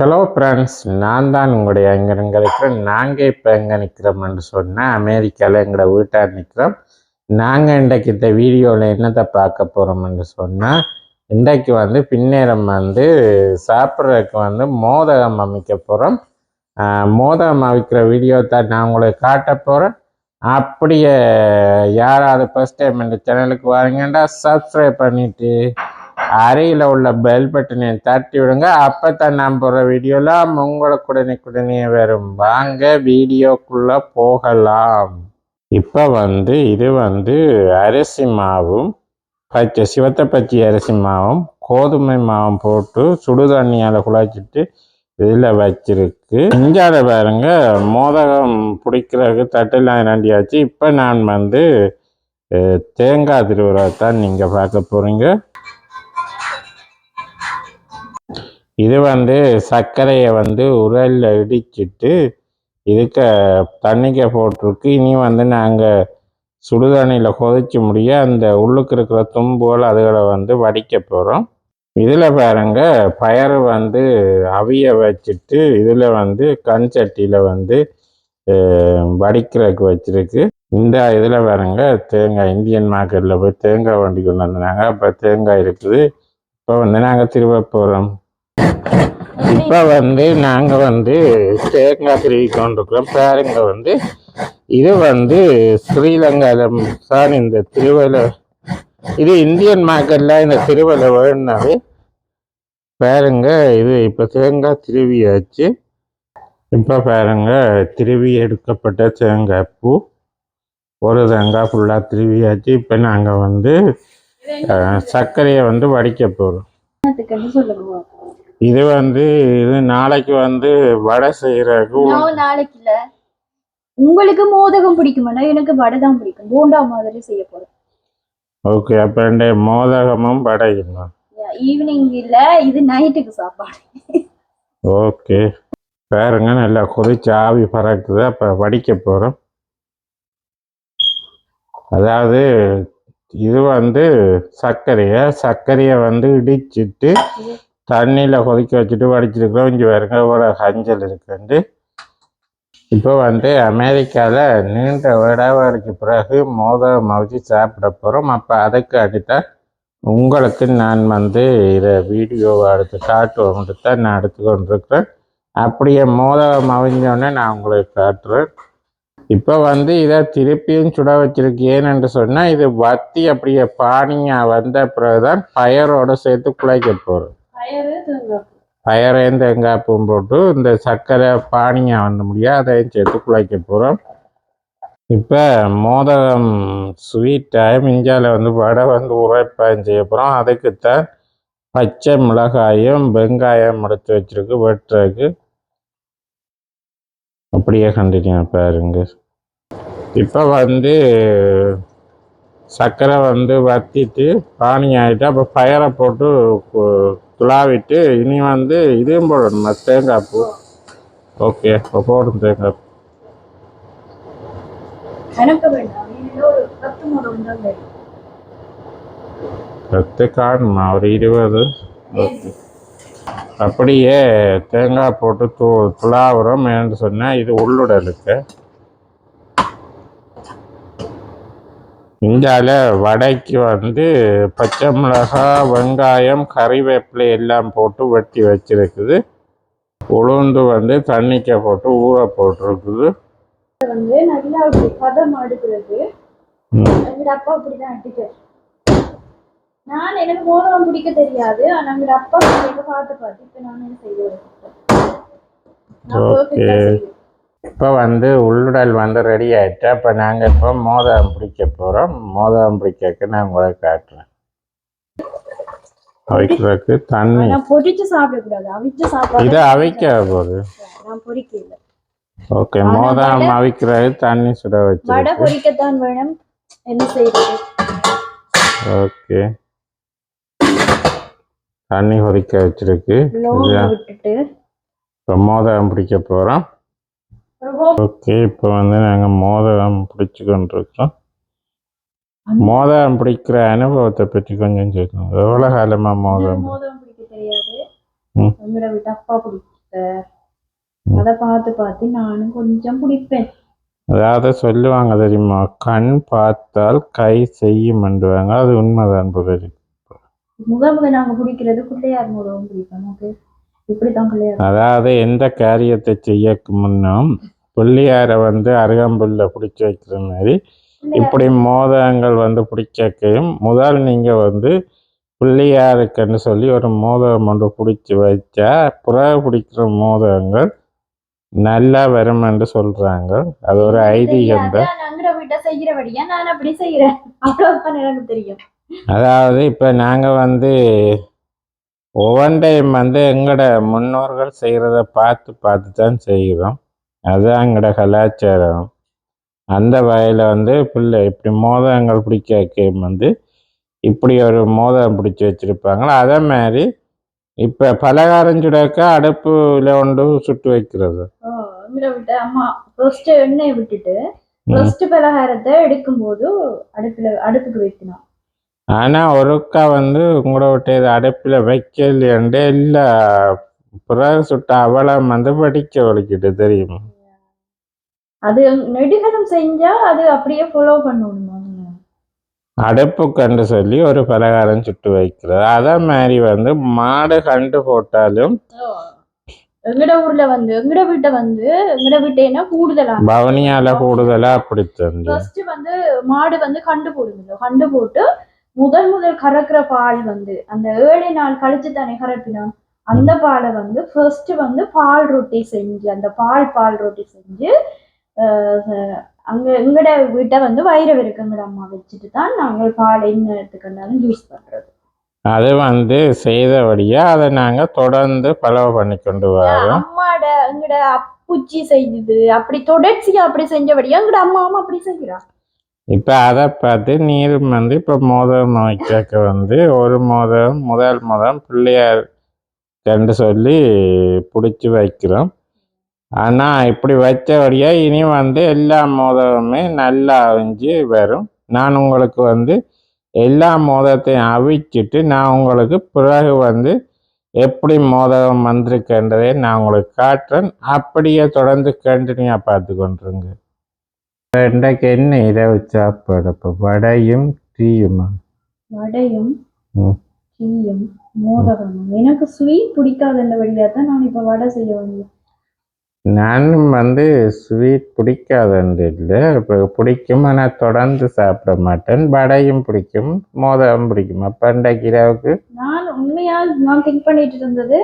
Hello friends நான் தான் உங்களுடைய எங்கே இங்கே இருக்கிறேன் நாங்கள் இப்போ எங்கே நிற்கிறோம்னு சொன்னால் அமெரிக்காவில் எங்களோட வீட்டார் நிற்கிறோம் நாங்கள் இன்றைக்கு இந்த வீடியோவில் என்னத்தை பார்க்க போகிறோம்னு சொன்னால் இன்றைக்கு வந்து பின்னேரம் வந்து சாப்பிட்றதுக்கு வந்து மோதகம் அமைக்க போகிறோம் மோதகம் அமைக்கிற வீடியோ தான் நான் உங்களுக்கு காட்ட போகிறேன் அப்படியே யாராவது ஃபஸ்ட் டைம் இந்த சேனலுக்கு வரீங்கன்னா சப்ஸ்கிரைப் பண்ணிவிட்டு அறையில் உள்ள பெல் பட்டனை தட்டி விடுங்க. அப்போ தான் நான் போடுற வீடியோலாம் உங்களுக்கு உடனே வரும். வாங்க வீடியோக்குள்ளே போகலாம். இப்போ வந்து இது வந்து அரிசி மாவும் பச்சை சிவத்தை பச்சை அரிசி மாவும் கோதுமை மாவும் போட்டு சுடு தண்ணியால் குழாச்சிட்டு இதில் வச்சிருக்கு. இஞ்சால பாருங்க மோதகம் பிடிக்கிறதுக்கு தட்டெல்லாம் நண்டியாச்சு இப்போ நான் வந்து தேங்காய் திருவிழா தான் நீங்கள் பார்க்க போகிறீங்க இது வந்து சர்க்கரையை வந்து உரலில் இடிச்சிட்டு இதுக்கு தண்ணிக்க போட்டிருக்கு. இனி வந்து நாங்கள் சுடுதண்ணியில் கொதிச்சு முடிய அந்த உள்ளுக்கு இருக்கிற தும்புகள் அதுகளை வந்து வடிக்க போகிறோம் இதில் பாருங்க பயறு வந்து அவிய வச்சுட்டு இதில் வந்து கண் சட்டியில் வந்து வடிக்கிறதுக்கு வச்சுருக்கு. இந்த இதில் பாருங்க தேங்காய் இந்தியன் மார்க்கெட்டில் போய் தேங்காய் வண்டி கொண்டு வந்தாங்க அப்போ தேங்காய் இருக்குது. இப்போ வந்து நாங்கள் திரும்ப போகிறோம் இப்போ வந்து நாங்கள் வந்து தேங்காய் திருவி கொண்டிருக்கிறோம் பாருங்க வந்து இது வந்து ஸ்ரீலங்காவில் தான் இந்த திருவலை இது இந்தியன் மார்க்கெட்டில் இந்த திருவலை வேணுனாவே பாருங்க இது இப்போ தேங்காய் திருவியாச்சு. இப்போ பாருங்க திருவி எடுக்கப்பட்ட தேங்காய் பூ. ஒரு தேங்காய் ஃபுல்லாக திருவியாச்சு. இப்போ நாங்கள் வந்து சர்க்கரையை வந்து வடிக்க போகிறோம் இது வந்து இது நாளைக்கு வந்து வடை செய்யறதுக்கு நாளைக்கு இல்ல. உங்களுக்கு மோதகம் பிடிக்குமாண்ணா எனக்கு வடை தான் பிடிக்கும். போண்டா மாதிரி செய்ய போறேன். ஓகே அப்போ ரெண்டு மோதகமும் வடையுமா? ஈவினிங் இல்ல இது நைட்டுக்கு சாப்பாடு. ஓகே. பாருங்க நல்லா கொதிச்சு ஆவி பறக்குது. அப்போ வடிக்க போகிறோம் அதாவது இது வந்து சர்க்கரையை சர்க்கரையை வந்து இடிச்சிட்டு தண்ணியில் கொதிக்க வச்சுட்டு வடிச்சிருக்கிறோம். இங்கே பாருங்க ஒரு கஞ்சல் இருக்குண்டு. இப்போ வந்து அமெரிக்காவில் நீண்ட விடாவடிக்கு பிறகு மோதகம் வச்சு சாப்பிட போகிறோம் அப்போ அதுக்கு தான் உங்களுக்கு நான் வந்து இதை வீடியோவை எடுத்து காட்டுவோம்ட்டு தான் நான் எடுத்துக்கொண்டிருக்கிறேன் அப்படியே மோதகம் அவிஞ்சோடனே நான் உங்களுக்கு காட்டுறேன். இப்போ வந்து இதை திருப்பியும் சுட வச்சிருக்கேன் என்று சொன்னால் இது வத்தி அப்படியே பானியாக வந்த பிறகுதான் பயரோடு சேர்த்து குழைக்க போகிறோம் பயரையும் தேங்காய் பூவும் போட்டு இந்த சர்க்கரை பானியாக வந்து முடியாது அதையும் சேர்த்து குழைக்க போகிறோம் இப்போ மோதகம் ஸ்வீட்டாக மிஞ்சால வந்து வடை வந்து உரைப்பாயம் செய்ய போகிறோம் அதுக்குத்தான் பச்சை மிளகாயும் வெங்காயம் எடுத்து வச்சிருக்கு வெட்டுறதுக்கு. அப்படியே கண்டினியூ பாருங்க. இப்போ வந்து சர்க்கரை வந்து வத்திட்டு பானி ஆகிட்டு அப்போ பயரை போட்டு துளாவிட்டு இனி வந்து இதையும் போடணும் தேங்காய் பூ. ஓகே இப்போ போடும் தேங்காய் பூ. பத்து காணுமா? ஒரு இருபது? அப்படியே தேங்காய் போட்டு து துளாவுறோம் சொன்னால் இது உள்ளுடலுக்கு. இந்தியாவில் வடைக்கு வந்து பச்சை மிளகாய் வெங்காயம் கறிவேப்பிலை எல்லாம் போட்டு வெட்டி வச்சிருக்குது. உளுந்து வந்து தண்ணிக்க போட்டு ஊற போட்டிருக்குது. வந்து நல்லா அப்படி பதம் அடுக்கிறது ம். எங்க அப்பா அப்படிதான் அடிக்காரு நான் எனக்கு மோதகம் பிடிக்க தெரியாது. ஆனா எங்க அப்பா எனக்கு பார்த்து பார்த்து இப்ப நான் என்ன செய்வேன். இப்போ வந்து உள்ளுடல் வந்து ரெடி ஆயிட்டு அப்போ நாங்கள் இப்போ மோதகம் பிடிக்க போகிறோம் மோதகம் பிடிக்க நான் உங்களை காட்டுறேன். அவிக்கிறதுக்கு தண்ணி. பொரிச்சு சாப்பிடக்கூடாது. அவிச்சு சாப்பாடு இதை அவிக்க போகுது ஓகே வடை- அவிக்கிறது தண்ணி சுட வடை வச்சிருக்கு பொரிக்கத்தான் வேணும். என்ன செய்யறது ஓகே. தண்ணி கொதிக்க வச்சிருக்கு. இப்போ மோதகம் பிடிக்க போகிறோம் ஓகே இப்போ வந்து நாங்கள் மோதகம் பிடிச்சு கொண்டிருக்கிறோம் மோதகம் பிடிக்கிற அனுபவத்தை பற்றி கொஞ்சம் சொல்லணும் எவ்வளோ காலமாக மோதகம் மோதகம் பிடிக்க தெரியாது. ம். உங்களை விட்டு அப்பா பிடிக்கும் அதை பார்த்து பார்த்து நானும் கொஞ்சம் பிடிப்பேன். அதாவது சொல்லுவாங்க தெரியுமா? கண் பார்த்தால் கை செய்யும்ன்றாங்க அது உண்மைதான் புரளி முத முத நாங்க பிடிக்கிறது பிள்ளையார் முதலும் பிடிப்போம் ஓகே? அதாவது எந்த காரியத்தை செய்யக்கு முன்னும் பிள்ளையாரை வந்து அருகம்புல்ல பிடிச்சி வைக்கிற மாதிரி இப்படி மோதகங்கள் வந்து பிடிக்கையும் முதல் நீங்கள் வந்து பிள்ளையாருக்குன்னு சொல்லி ஒரு மோதகம் ஒன்று பிடிச்சி வச்சா புற பிடிக்கிற மோதகங்கள் நல்லா வரும் என்று சொல்கிறாங்க அது ஒரு ஐதீகம் தான் அதாவது இப்போ நாங்கள் வந்து ஒவ்வொன்றையும் வந்து எங்களோட முன்னோர்கள் செய்கிறத பார்த்து பார்த்து தான் செய்கிறோம். அதுதான் எங்களோட கலாச்சாரம். அந்த வகையில் வந்து பிள்ளை இப்படி மோதகங்கள் பிடிக்க வந்து இப்படி ஒரு மோதகம் பிடிச்சி வச்சுருப்பாங்களோ? அதே மாதிரி இப்போ பலகாரம் சுடக்க அடுப்பில் கொண்டு சுட்டு வைக்கிறது. ஃபர்ஸ்ட் எண்ணெயை விட்டுட்டு ஃபர்ஸ்ட் பலகாரத்தை எடுக்கும்போது அடுப்புல அடுப்புக்கு வைக்கணும். ஆனால் ஒருக்கா வந்து உங்களோட அடுப்பில் வைக்கலையாண்டே இல்லை. பிறகு சுட்ட அவலம் வந்து படிக்க வலிக்கிட்டு தெரியுமா? அது நெடுகலம் செஞ்சா அது அப்படியே ஃபாலோ பண்ணணுமா? அடுப்பு கண்டு சொல்லி ஒரு பலகாரம் சுட்டு வைக்கிறது. அதே மாதிரி வந்து மாடு கண்டு போட்டாலும் எங்கட ஊர்ல வந்து எங்கட வீட்டை வந்து எங்கட வீட்டேனா கூடுதலா? பவனியால கூடுதலா அப்படி வந்து மாடு வந்து கண்டு போடுங்க கண்டு போட்டு முதல் முதல் கறக்கிற பால் வந்து அந்த ஏழு நாள் கழிச்சு தானே கறப்பினோம். அந்த பாலை வந்து ஃபர்ஸ்ட் வந்து பால் ரொட்டி செஞ்சு அந்த பால் பால் ரொட்டி செஞ்சு அங்க எங்கட வீட்டை வந்து வைரவ இருக்குங்கட அம்மா வச்சுட்டு தான் நாங்கள் பால் என்ன எடுத்துக்கண்டாலும் ஜூஸ் பண்றது. அது வந்து செய்தபடியா அதை நாங்க தொடர்ந்து பலவ பண்ணி கொண்டு வரோம். அம்மாட எங்கட அப்புச்சி செய்தது அப்படி தொடர்ச்சியா அப்படி செஞ்சபடியா எங்கட அம்மாவும் அப்படி செய்கிறா. இப்போ அதை பார்த்து நீரும் வந்து இப்போ மோதகம் வைக்க வந்து ஒரு மோதகம் முதல் மோதிரம் பிள்ளையார் கண்டு சொல்லி பிடிச்சி வைக்கிறோம். ஆனால் இப்படி வச்சபடியாக இனி வந்து எல்லா மோதகமே நல்லா அவிஞ்சு வரும். நான் உங்களுக்கு வந்து எல்லா மோதகத்தையும் அவிச்சிட்டு நான் உங்களுக்கு பிறகு வந்து எப்படி மோதகம் வந்திருக்குன்றதை நான் உங்களுக்கு காட்டுறேன். அப்படியே தொடர்ந்து கண்டினியூவாக பார்த்து கொண்டுருங்க இன்றைக்கு என்ன இரவு சாப்பாடு இப்போ வடையும் டீயுமா வடையும். டீயும் மோதகமும். எனக்கு ஸ்வீட் பிடிக்காதுன்ற வழியா தான் நான் இப்ப வடை செய்ய வேண்டியது நானும் வந்து ஸ்வீட் பிடிக்காதுன்னு இல்லை. இப்போ பிடிக்கும் ஆனால் தொடர்ந்து சாப்பிட மாட்டேன். வடையும் பிடிக்கும் மோதகம் பிடிக்கும். அப்போ இன்றைக்கு இரவுக்கு நான் உண்மையா நான் திங்க் பண்ணிட்டு இருந்தது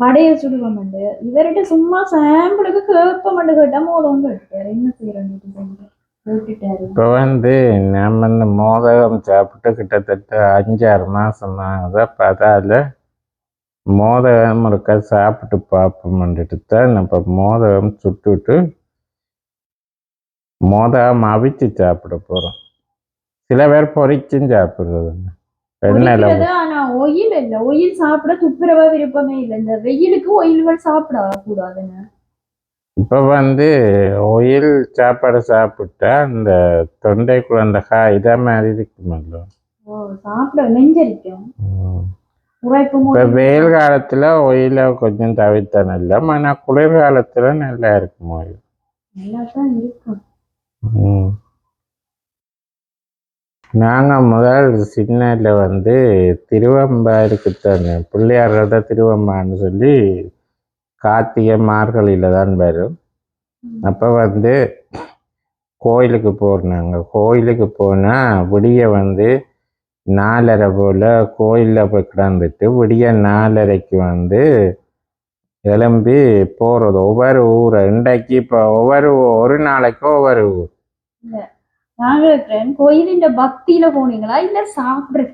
வடைய சுடுவோம் இவர்கிட்ட சும்மா சாம்பிளுக்கு கேப்ப கேட்டா மோதகம் கேட்டாரு என்ன செய்யறேன் கேட்டுட்டாரு. இப்போ வந்து நம்ம இந்த மோதகம் சாப்பிட்டு கிட்டத்தட்ட அஞ்சாறு மாதம் ஆகுது. அப்போ அதால் மோதகம் இருக்க சாப்பிட்டு பார்ப்போம்ன்ட்டு தான் நம்ம மோதகம் சுட்டுட்டு மோதகம் அவிச்சு சாப்பிட போகிறோம் சில பேர் பொறிச்சும் சாப்பிட்றது. ஆனா ஒயில் இல்ல. ஒயில் சாப்பிட துப்புரவா விருப்பமே இல்லை. இந்த வெயிலுக்கு ஒயில்கள் சாப்பிட கூடாதுன்னு. இப்போ வந்து ஒயில் சாப்பாடு சாப்பிட்டா அந்த தொண்டைக்குள்ள அந்த கா இதே மாதிரி இருக்குமல்ல ஓ சாப்பிட நெஞ்சரிக்கும். இப்போ வெயில் காலத்தில் ஒயில கொஞ்சம் தவிர்த்தா நல்ல ஆனால் குளிர்காலத்தில் நல்லா இருக்கும் ஒயில் நல்லா தான் இருக்கும். ம். நாங்கள் முதல் சின்னல வந்து திருவம்பா இருக்குத்தானே பிள்ளையார் தான் திருவம்பான்னு சொல்லி கார்த்திகை மார்கழியில் தான் வரும். அப்போ வந்து கோயிலுக்கு போனாங்க. கோயிலுக்கு போனால் விடிய வந்து நாலரை போல் கோயிலில் போய் கிடந்துட்டு விடிய நாலரைக்கு வந்து கிளம்பி போகிறது ஒவ்வொரு ஊர் இன்றைக்கு இப்போ ஒவ்வொரு ஒரு நாளைக்கு ஒவ்வொரு ஊர். இருக்கிறேன் கோயிலின் பக்தியில போனீங்களா? இல்ல சாப்பிடுற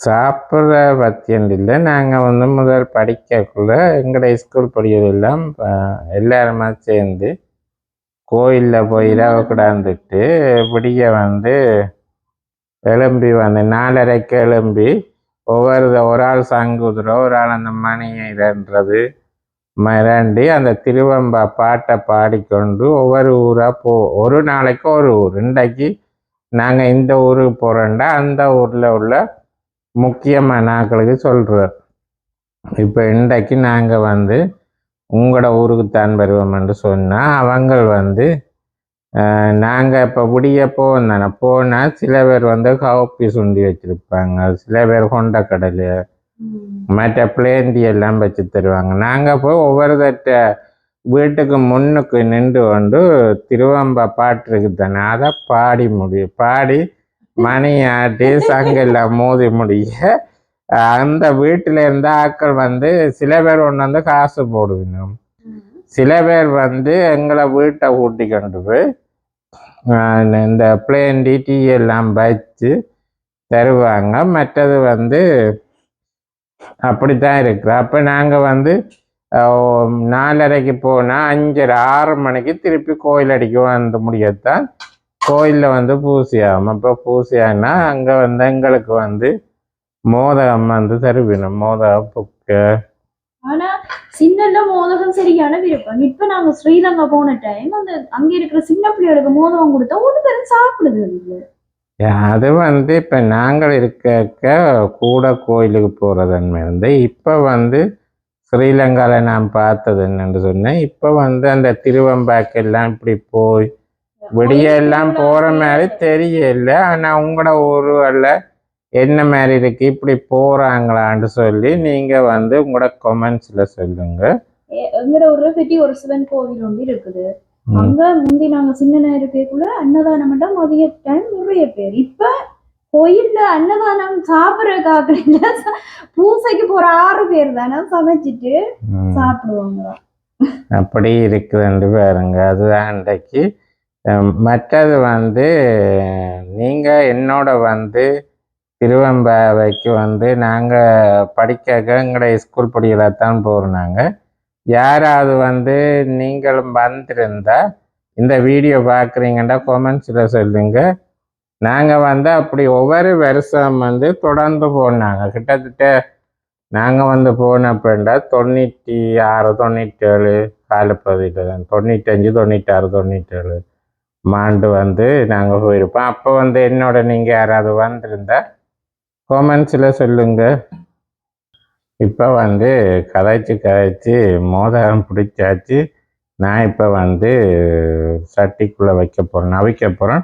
சாப்பிட்ற பத்தியம் இல்லை. நாங்கள் வந்து முதல் படிக்கக்குள்ள எங்களோட ஸ்கூல் படிக்கிறதெல்லாம் எல்லாருமா சேர்ந்து கோயிலில் போய் இரவு கிடாந்துட்டு விடிய வந்து கிளம்பி வந்து நாலரைக்கு கிளம்பி ஒவ்வொரு ஒரு ஆள் சங்குதிரை ஒரு ஆள் அந்த மணியை இரண்டுறது மிரண்டு அந்த திருவம்பா பாட்டை பாடிக்கொண்டு ஒவ்வொரு ஊராக போ ஒரு நாளைக்கு ஒரு ஊர். இன்றைக்கு நாங்கள் இந்த ஊருக்கு போகிறோண்டா அந்த ஊரில் உள்ள முக்கியமான ஆட்களுக்கு சொல்கிறோம் இப்போ இன்றைக்கு நாங்கள் வந்து உங்களோட ஊருக்கு தான் வருவோம்னு சொன்னால் அவங்க வந்து நாங்கள் இப்போ விடிய போனோம் போனால் சில பேர் வந்து காப்பி சுண்டி வச்சுருப்பாங்க. சில பேர் கொண்டக்கடலை மற்ற பிளேண்டி எல்லாம் வச்சு தருவாங்க. நாங்கள் போய் ஒவ்வொரு தட்ட வீட்டுக்கு முன்னுக்கு நின்று கொண்டு திருவம்பா பாட்டு இருக்கு தானே அதை பாடி முடியும் பாடி மணி ஆட்டி சங்கெல்லாம் மோதி முடிய அந்த வீட்டில் இருந்த ஆட்கள் வந்து சில பேர் ஒன்று வந்து காசு போடுவீங்க சில பேர் வந்து எங்களை வீட்டை கூட்டி கொண்டு போய் இந்த பிளேண்டி டீ எல்லாம் வச்சு தருவாங்க. மற்றது வந்து அப்படித்தான் இருக்கு அப்போ நாங்கள் வந்து ஆஹ், நாலரைக்கு போனால் அஞ்சரை ஆறு மணிக்கு திருப்பி கோயில் அடிக்க வந்து முடியத்தான். கோயிலில் வந்து பூசி ஆகும் அப்போ பூசி ஆகினா அங்கே வந்து எங்களுக்கு வந்து மோதகம் வந்து தருவினோம். மோதகம் புக்கு. ஆனா சின்னல மோதகம் சரியான விருப்பம். இப்ப நாங்க ஸ்ரீலங்கா போன டைம் அந்த அங்க இருக்கிற சின்ன பிள்ளைகளுக்கு மோதகம் கொடுத்தா ஒன்று பேரும் சாப்பிடுது. அது வந்து இப்போ நாங்கள் இருக்க கூட கோயிலுக்கு போகிறதன்மை இருந்து இப்போ வந்து ஸ்ரீலங்காவில் நான் பார்த்தது என்னன்னு சொன்னேன். இப்போ வந்து அந்த திருவம்பாக்கெல்லாம் இப்படி போய் விடியெல்லாம் போகிற மாதிரி தெரியல. ஆனால் உங்களோட ஊரில் என்ன மாதிரி இருக்கு இப்படி போகிறாங்களான்னு சொல்லி நீங்கள் வந்து உங்களோட கொமெண்ட்ஸில் சொல்லுங்கள் எ- எங்கட ஊர்ல பெட்டி ஒரு சிவன் கோவில் ஒன்று இருக்குது. அங்க முந்தி நாங்க சின்ன இருக்கக்குள்ள அன்னதானம் மட்டும் மதிய டைம் நிறைய பேர். இப்ப கோயில்ல அன்னதானம் சாப்பிடறதுக்காக இல்ல பூசைக்கு போற ஆறு பேர் தானே சமைச்சிட்டு. சாப்பிடுவாங்க. அப்படி இருக்குதுன்னு பாருங்க. அதுதான் அன்றைக்கு. அஹ், மற்றது வந்து நீங்கள் என்னோட வந்து திருவம்பாவைக்கு வந்து நாங்கள் படிக்க எங்களுடைய ஸ்கூல் படிக்கல தான் போகிறாங்க யாராவது வந்து நீங்களும் வந்திருந்தா இந்த வீடியோ பார்க்குறீங்கன்னா கொமெண்ட்ஸில் சொல்லுங்க. நாங்கள் வந்து அப்படி ஒவ்வொரு வருஷம் வந்து தொடர்ந்து போனாங்க. கிட்டத்தட்ட நாங்கள் வந்து போனப்பண்டா தொண்ணூற்றி ஆறு தொண்ணூற்றேழு காலப்பகுதியில் தான். தொண்ணூத்தஞ்சு தொண்ணூற்றாறு தொண்ணூற்றேழு மாண்டு வந்து நாங்கள் போயிருப்போம். அப்போ வந்து என்னோட நீங்கள் யாராவது வந்திருந்தா கொமெண்ட்ஸில் சொல்லுங்கள் இப்போ வந்து கதைச்சு கதைச்சு மோதிரம் பிடிச்சாச்சு. நான் இப்போ வந்து சட்டிக்குள்ளே வைக்க போகிறேன் அவிக்க போகிறேன்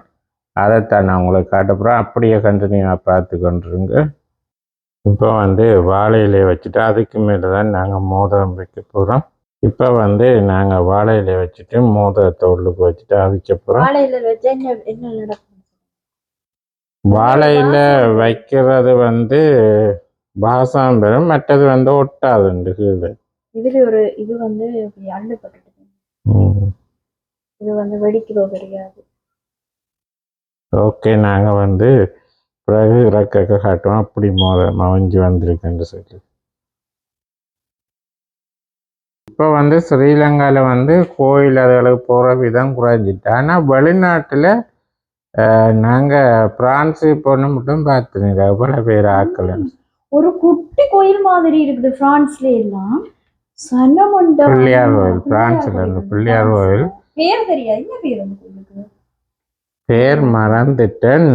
அதைத்தான் நான் உங்களுக்கு காட்ட போகிறேன் அப்படியே கண்டினியூவாக பார்த்து கொண்டிருங்க. இப்போ வந்து வாழை இலையை வச்சுட்டு அதுக்கு மேலே தான் நாங்கள் மோதிரம் வைக்க போகிறோம் இப்போ வந்து நாங்கள் வாழை இலையை வச்சுட்டு மோதிரத்தை உள்ளுக்கு வச்சுட்டு அவிக்க போகிறோம் வாழையில வாழையில வைக்கிறது வந்து வாசம் பெறும் மற்றது வந்து ஒட்டாதுண்டு கீழே இதுல ஒரு இது வந்து இப்படி. இது வந்து வெடிக்கிறோ கிடையாது ஓகே நாங்கள் வந்து பிறகு இறக்க காட்டுவோம். அப்படி மோத மவஞ்சி வந்திருக்குன்னு சொல்லி. இப்போ வந்து ஸ்ரீலங்காவில் வந்து கோயில் அதுகளுக்கு போகிற விதம் குறைஞ்சிட்டு. ஆனால் வெளிநாட்டில் நாங்கள் பிரான்ஸு பொண்ணு மட்டும் பார்த்துனீங்க எவ்வளோ பேர் ஆக்கலன்னு. ஒரு குட்டி கோயில் மாதிரி இருக்குது பிரான்ஸ்ல எல்லாம். சனமண்டபம் பிள்ளையார் கோயில் பிரான்ஸில் இருந்து பிள்ளையார் கோயில் பேர் தெரியாது என்ன பேர் அந்த கோயிலுக்கு பேர் மறந்துட்டேன்.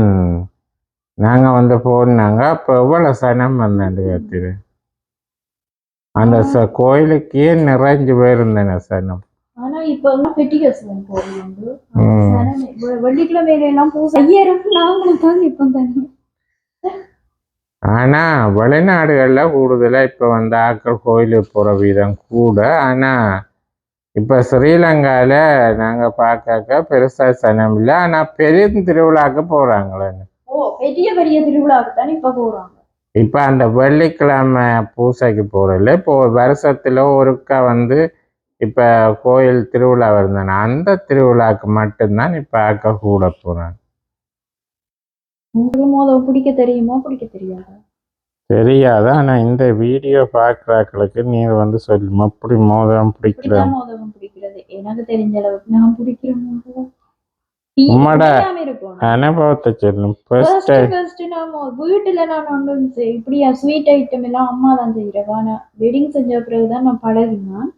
நாங்கள் வந்து போனாங்க அப்போ எவ்வளோ சனம் வந்தாண்டு பார்த்துரு? அந்த ச கோயிலுக்கே நிறைஞ்சு போயிருந்தேன் சனம். ஆனா இப்ப பெட்டிகேசன் கோயில் வந்து வெள்ளிக்கிழமையில எல்லாம் பூசை ஐயரும் நாங்களும் தான் இப்ப தண்ணி ஆனால் வெளிநாடுகளில் கூடுதலாக இப்போ வந்து ஆக்கள் கோயிலுக்கு போகிற வீதம் கூட. ஆனால் இப்போ ஸ்ரீலங்காவில் நாங்கள் பார்க்க பெருசாக சனம் இல்லை. ஆனால் பெரிய திருவிழாக்கு போகிறாங்களே ஓ பெரிய பெரிய திருவிழாவுக்கு தான் இப்ப போறாங்க? இப்போ அந்த வெள்ளிக்கிழமை பூசைக்கு போகிறதில்ல இப்போ வருஷத்தில் ஒருக்கா வந்து இப்போ கோயில் திருவிழா வருந்தானே அந்த திருவிழாக்கு மட்டும்தான் இப்போ ஆக்க கூட போகிறாங்க உங்களுக்கு மோதம் பிடிக்க தெரியுமா? பிடிக்க தெரியாதா? தெரியாது. ஆனால் இந்த வீடியோ பார்க்குறாக்களுக்கு நீ வந்து சொல்லுமா? அப்படி மோதிரம் பிடிக்கிற மோதகம் பிடிக்கிறது. எனக்கு தெரிஞ்ச அளவுக்கு நான் பிடிக்கிற மோதகம் உம்மோட அனுபவத்தை சொல்லும் ஃபர்ஸ்ட் ஃபர்ஸ்ட் ஃபர்ஸ்ட் நாம வீட்டுல நான் ஒன்றும் இப்படியா ஸ்வீட் ஐட்டம் எல்லாம் அம்மா தான் செய்யறேன் ஆனா வெட்டிங் செஞ்ச பிறகுதான் நான் பழகினேன்.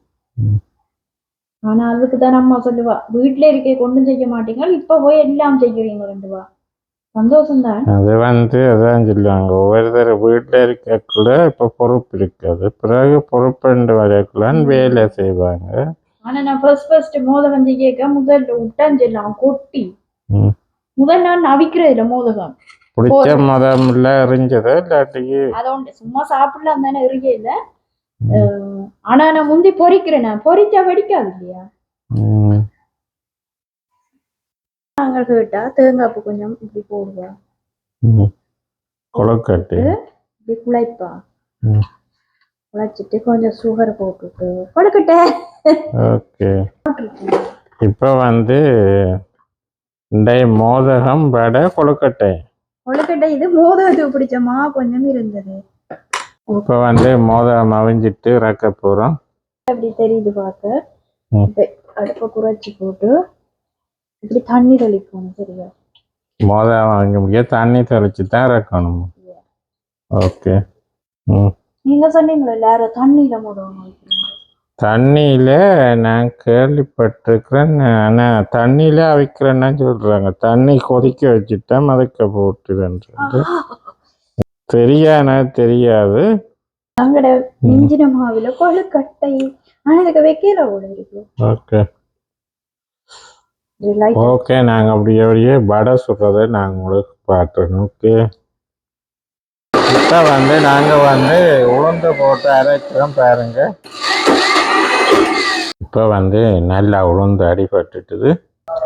ஆனா அதுக்கு தான் அம்மா சொல்லுவா வீட்டுல இருக்க கொண்டும் செய்ய மாட்டீங்க இப்ப போய் எல்லாம் செய்யறீங்க ரெண்டு வா சந்தோஷம் தான் அது வந்து அதான் சொல்லுவாங்க. ஒவ்வொருத்தர் வீட்டில் இருக்கக்குள்ள இப்போ பொறுப்பு இருக்காது. பிறகு பொறுப்புண்டு வரக்குள்ளான் வேலை செய்வாங்க. ஆனா நான் ஃபர்ஸ்ட் ஃபர்ஸ்ட் மோதகம் கேட்க முதல்ல விட்டாஞ்செல்லாம் கொட்டி. ம். முதல் நான் நவிக்கிறது இல்ல மோதகம். பிடிச்ச மதம்ல எறிஞ்சதோ இல்லாட்டிக்கு அதோண்டு சும்மா சாப்பிடலாம் தானே இருக்கையில ஆனா நான் முந்தி பொரிக்கிறேன் நான் பொரிச்சா வெடிக்காது இல்லையா? நாங்கள் கேட்டா தேங்காய் பூ கொஞ்சம் இப்படி போடுவா. ம். கொழுக்கட்டை. இப்படி குழைப்பா. குழைச்சிட்டு கொஞ்சம் சுகர் போட்டுட்டு. கொழுக்கட்டை. ஓகே. இப்போ வந்து இன்றைய மோதகம் வடை கொழுக்கட்டை. கொழுக்கட்டை இது மோதகத்துக்கு பிடிச்சமா? கொஞ்சம் இருந்தது. இப்போ வந்து மோதகம் அவிஞ்சிட்டு இறக்க போகிறோம் அப்படி தெரியுது பார்க்க? அடுப்பை குறைச்சி போட்டு இப்படி தண்ணி தெளிக்கணும் சரியா? மோதகம் அவிஞ்ச முடிய தண்ணி தெளிச்சு தான் இறக்கணும் ஓகே ம். நீங்க சொன்னீங்களா எல்லாரும் தண்ணியில மூடணும் தண்ணியில் நான் கேள்விப்பட்டிருக்கிறேன். ஆனால் தண்ணியில் அவிக்கிறேன்னு சொல்கிறாங்க தண்ணி கொதிக்க வச்சுட்டா மதக்க போட்டுருன்றது தெரியானா தெரியாது. ம். மிஞ்சின மாவுல கொழுக்கட்டை. ஆனா இதுக்கு வைக்கல இருக்கு. ஓகே ஓகே நாங்கள் அப்படியே அப்படியே வடை சுடுறதை நாங்கள் உங்களுக்கு பாட்டுறோம் ஓகே இப்போ வந்து நாங்கள் வந்து உளுந்து போட்டு அரைக்கிறோம் பாருங்க. இப்போ வந்து நல்லா உளுந்து அடிபட்டுட்டுது.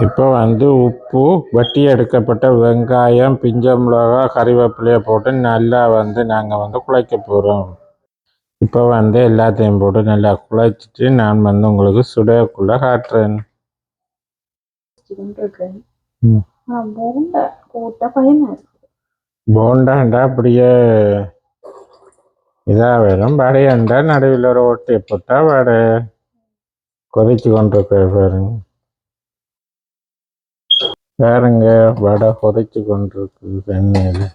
இப்போ வந்து உப்பு வட்டி எடுக்கப்பட்ட வெங்காயம் பிஞ்ச மிளகா கறிவேப்பிலையை போட்டு நல்லா வந்து நாங்கள் வந்து குழைக்க போகிறோம் இப்போ வந்து எல்லாத்தையும் போட்டு நல்லா குழைச்சிட்டு நான் வந்து உங்களுக்கு சுடக்குள்ளே காட்டுறேன். போண்டா. போட்டா பயமா இருக்கு. போண்டாண்டா அப்படியே இதாக வேணும் வடையாண்டா நடுவில் ஒரு ஓட்டை போட்டால் வடை. கொதிச்சு கொண்டு இருக்க பாருங்க. பாருங்க வடை கொதிச்சு கொண்டு இருக்கு எண்ணெயில்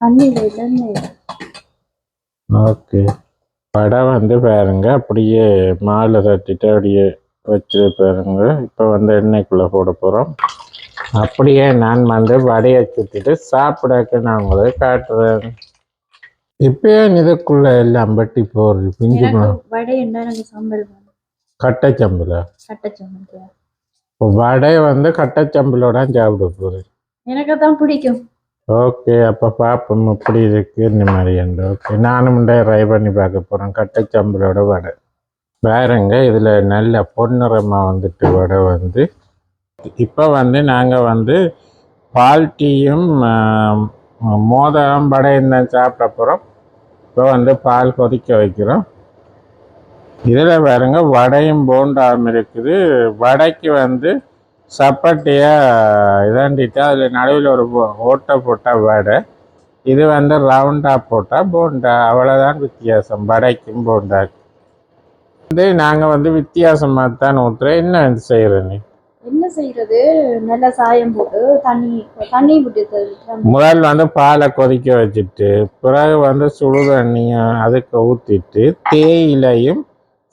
தண்ணியில ஓகே. வடை வந்து பாருங்க அப்படியே மாலை தட்டிட்டு அப்படியே வச்சு பாருங்க. இப்போ வந்து எண்ணெய்க்குள்ளே போட போகிறோம் அப்படியே நான் வந்து வடையை சுற்றிட்டு சாப்பிடக்க நான் உங்களுக்கு காட்டுறேன். இப்பயே இதுக்குள்ள எல்லாம் பட்டி போடுறது பிஞ்சு பழம். வடை சம்பல் வந்து கட்டைச்சம்பிலோட சாப்பிட போகிறேன் எனக்கு தான் பிடிக்கும். ஓகே அப்போ பார்ப்போம் எப்படி இருக்கு இந்த மாதிரி ஓகே நானும் ட்ரை பண்ணி பார்க்க போகிறேன் கட்டைச்சம்பளோட வடை. வேறங்க இதில் நல்ல பொன்னிறமாக வந்துட்டு வடை வந்து. இப்போ வந்து நாங்கள் வந்து பால் டீயும் மோதகம் வடையும் தான் சாப்பிட போகிறோம் இப்போ வந்து பால் கொதிக்க வைக்கிறோம். இதில் பாருங்க வடையும் போண்டாவும் இருக்குது. வடைக்கு வந்து சப்பட்டியாக இதாண்டிட்டு அதில் நடுவில் ஒரு ஓட்டை போட்டால் வடை. இது வந்து ரவுண்டாக போட்டால் போண்டா. அவ்வளோதான் வித்தியாசம். வடைக்கும் போண்டாக்கும். வந்து நாங்கள் வந்து வித்தியாசமாக தான் ஊற்றுறோம் என்ன செய்கிற நீ? என்ன செய்யறது? நல்லா சாயம் போட்டு தண்ணி தண்ணி விட்டு முதல் வந்து பாலை கொதிக்க வச்சுட்டு பிறகு வந்து சுடு தண்ணியை அதுக்கு ஊற்றிட்டு தேயிலையும்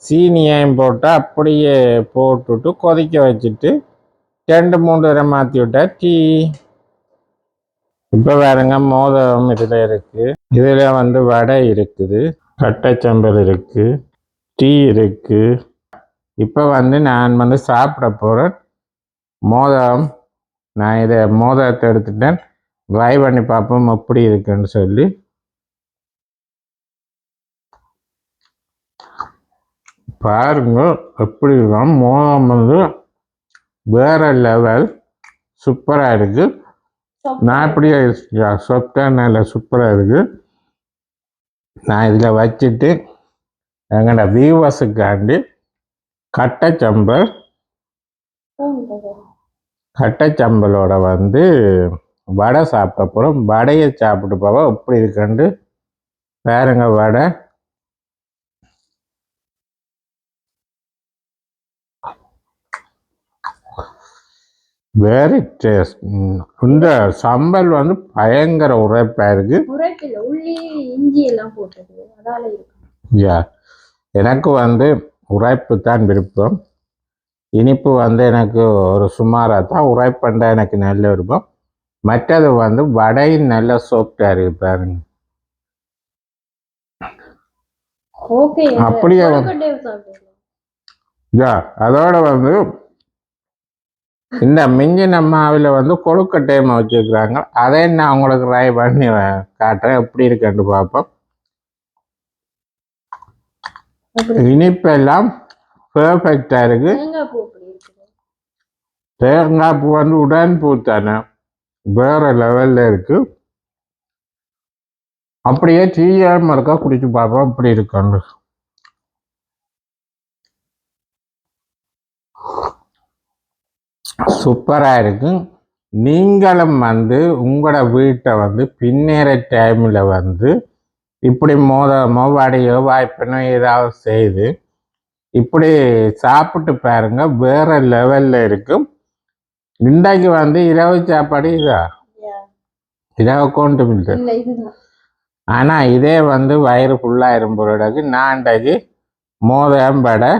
சீனியையும் போட்டு அப்படியே போட்டுட்டு கொதிக்க வச்சுட்டு ரெண்டு மூணு தடவை மாற்றி விட்டா டீ. இப்போ வேறங்க மோதகம் இதில் இருக்குது இதில் வந்து வடை இருக்குது கட்டைச்சம்பல் இருக்குது டீ இருக்குது இப்போ வந்து நான் வந்து சாப்பிட போகிறேன் மோதகம் நான் இதை மோதகத்தை எடுத்துட்டேன். ட்ரை பண்ணி பார்ப்போம் எப்படி இருக்குன்னு சொல்லி. பாருங்க எப்படி இருக்கும். மோதகம் வந்து வேற லெவல் சூப்பராக இருக்கு. நான் இப்படியே சொத்தேன் நல்ல சூப்பராக இருக்கு. நான் இதில் வச்சுட்டு எங்கட வியூவர்ஸுக்காண்டி கட்டைச்சம்பல் கட்டைச்சம்பலோட வந்து வடை சாப்பிட போகிறோம் வடையை சாப்பிட்டு போவோம் எப்படி இருக்குன்ட்டு பாருங்க வடை. வெரி டேஸ்ட் இந்த சம்பல் வந்து பயங்கர அதால இருக்கு. யா எனக்கு வந்து உரைப்பு தான் விருப்பம். இனிப்பு வந்து எனக்கு ஒரு சுமாராக தான் உரைப்பண்டா எனக்கு நல்ல விருப்பம். மற்றது வந்து வடை நல்ல சாஃப்டா இருக்கு பாருங்க. அப்படியே யா அதோட வந்து இந்த மிஞ்சின மாவில் வந்து கொழுக்கட்டையும் வச்சுருக்குறாங்க. அதை நான் உங்களுக்கு ட்ரை பண்ணி காட்டுறேன். எப்படி இருக்குன்னு பார்ப்போம் அப்படி இனிப்பெல்லாம் பெர்ஃபெக்டாக இருக்கு. தேங்காய் பூ அப்படி வந்து உடன் பூ தானே. வேற லெவலில் இருக்கு. அப்படியே டீயாம இருக்கா குடிச்சு பார்ப்போம் இப்படி இருக்குன்னு. சூப்பராக இருக்கு. நீங்களும் வந்து உங்களோட வீட்டை வந்து பின்னேற டைமில் வந்து இப்படி மோத மோவாடியோ வாய்ப்பினோ ஏதாவது செய்து இப்படி சாப்பிட்டு பாருங்க வேற லெவலில் இருக்கும் இன்றைக்கு வந்து இரவு சாப்பாடு இதா. இரவு கொண்டு இல்லை ஆனால் இதே வந்து வயிறு ஃபுல்லாக இரும்புறதுக்கு நான் இன்றைக்கு மோதம்படை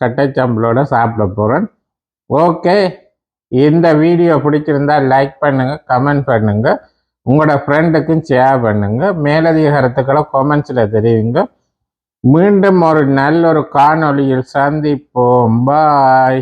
கட்டைச்சம்பளோட சாப்பிட போகிறேன் ஓகே இந்த வீடியோ பிடிச்சிருந்தா லைக் பண்ணுங்கள் கமெண்ட் பண்ணுங்கள் உங்களோட ஃப்ரெண்டுக்கும் ஷேர் பண்ணுங்கள் மேலதிகாரத்துக்களை கொமெண்ட்ஸில் தெரியுங்க மீண்டும் ஒரு நல்ல ஒரு காணொளியில் சந்திப்போம். பாய்